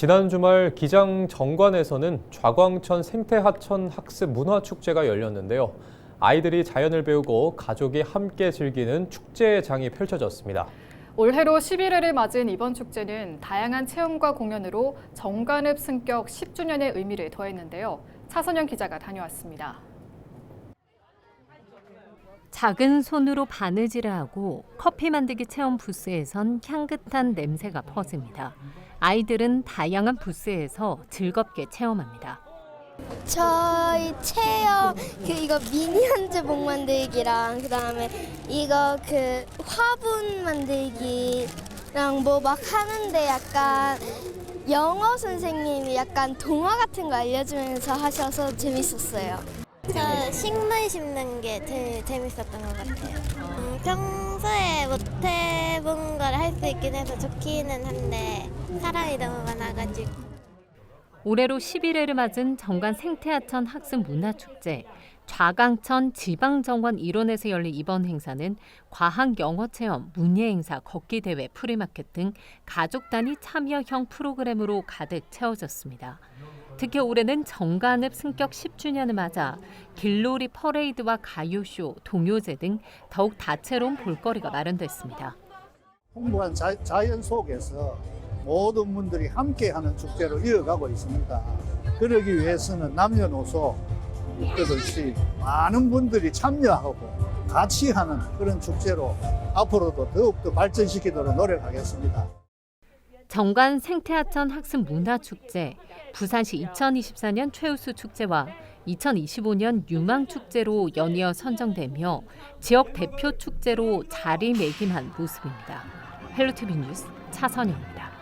지난 주말 기장 정관에서는 좌광천 생태하천 학습 문화축제가 열렸는데요. 아이들이 자연을 배우고 가족이 함께 즐기는 축제장이 펼쳐졌습니다. 올해로 11회를 맞은 이번 축제는 다양한 체험과 공연으로 정관읍 승격 10주년의 의미를 더했는데요. 차선영 기자가 다녀왔습니다. 작은 손으로 바느질을 하고 커피 만들기 체험 부스에선 향긋한 냄새가 퍼집니다. 아이들은 다양한 부스에서 즐겁게 체험합니다. 저희 체험 그 이거 미니 한지복 만들기랑 그다음에 이거 그 화분 만들기랑 뭐 막 하는데 약간 영어 선생님이 약간 동화 같은 거 알려주면서 하셔서 재밌었어요. 저 식물 심는 게 제일 재밌었던 것 같아요. 음, 평소에 못 해본 걸 할 수 있긴 해서 좋기는 한데 사람이 너무 많아가지고. 올해로 11회를 맞은 정관 생태하천 학습 문화축제 좌강천 지방정관 일원에서 열린 이번 행사는 과학 영어 체험, 문예 행사, 걷기 대회, 프리마켓 등 가족 단위 참여형 프로그램으로 가득 채워졌습니다. 특히 올해는 정관읍 승격 10주년을 맞아 길놀이 퍼레이드와 가요쇼, 동요제 등 더욱 다채로운 볼거리가 마련됐습니다. 풍부한 자, 자연 속에서 모든 분들이 함께하는 축제로 이어가고 있습니다. 그러기 위해서는 남녀노소 뜻없이 많은 분들이 참여하고 같이 하는 그런 축제로 앞으로도 더욱더 발전시키도록 노력하겠습니다. 정관 생태하천 학습 문화축제, 부산시 2024년 최우수 축제와 2025년 유망 축제로 연이어 선정되며 지역 대표 축제로 자리매김한 모습입니다. 헬로티비 뉴스 차선영입니다.